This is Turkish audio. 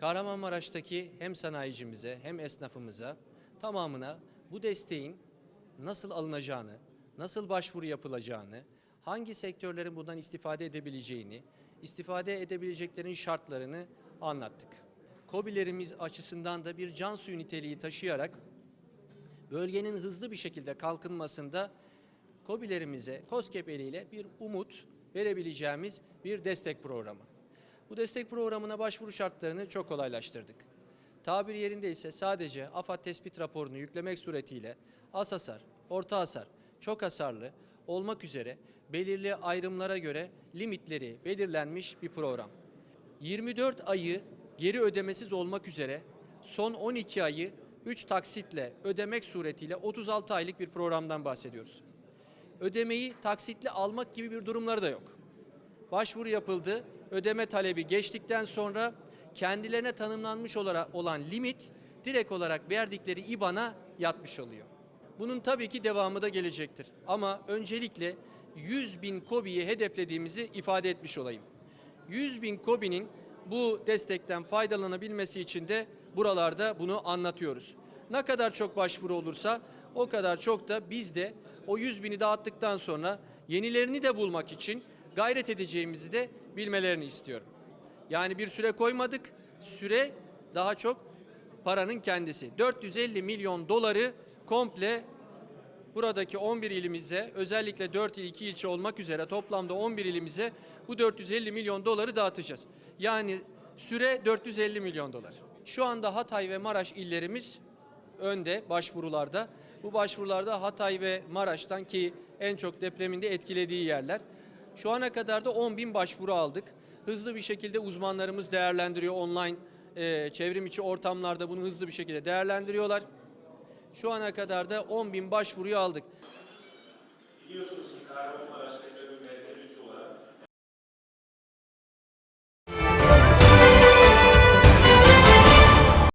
Kahramanmaraş'taki hem sanayicimize hem esnafımıza tamamına bu desteğin nasıl alınacağını, nasıl başvuru yapılacağını, hangi sektörlerin bundan istifade edebileceğini, istifade edebileceklerin şartlarını anlattık. KOBİ'lerimiz açısından da bir can suyu niteliği taşıyarak bölgenin hızlı bir şekilde kalkınmasında KOBİ'lerimize, KOSGEB eliyle bir umut verebileceğimiz bir destek programı. Bu destek programına başvuru şartlarını çok kolaylaştırdık. Tabiri yerinde ise sadece AFAD tespit raporunu yüklemek suretiyle az hasar, orta hasar, çok hasarlı olmak üzere belirli ayrımlara göre limitleri belirlenmiş bir program. 24 ayı geri ödemesiz olmak üzere son 12 ayı 3 taksitle ödemek suretiyle 36 aylık bir programdan bahsediyoruz. Ödemeyi taksitli almak gibi bir durumları da yok. Başvuru yapıldı, ödeme talebi geçtikten sonra kendilerine tanımlanmış olarak olan limit direkt olarak verdikleri IBAN'a yatmış oluyor. Bunun tabii ki devamı da gelecektir. Ama öncelikle 100 bin KOBİ'yi hedeflediğimizi ifade etmiş olayım. 100 bin KOBİ'nin bu destekten faydalanabilmesi için de buralarda bunu anlatıyoruz. Ne kadar çok başvuru olursa o kadar çok da biz de o 100 bini dağıttıktan sonra yenilerini de bulmak için gayret edeceğimizi de bilmelerini istiyorum. Yani bir süre koymadık. Süre daha çok paranın kendisi. 450 milyon doları komple buradaki 11 ilimize özellikle 4 il 2 ilçe olmak üzere toplamda 11 ilimize bu 450 milyon doları dağıtacağız. Yani süre 450 milyon dolar. Şu anda Hatay ve Maraş illerimiz önde başvurularda. Bu başvurularda Hatay ve Maraş'tan ki en çok depreminde etkilediği yerler. Şu ana kadar da 10 bin başvuru aldık. Hızlı bir şekilde uzmanlarımız değerlendiriyor online e, çevrim içi ortamlarda bunu hızlı bir şekilde değerlendiriyorlar. Şu ana kadar da 10 bin başvuruyu aldık. Biliyorsunuz ki Kahramanmaraş depremi merkezi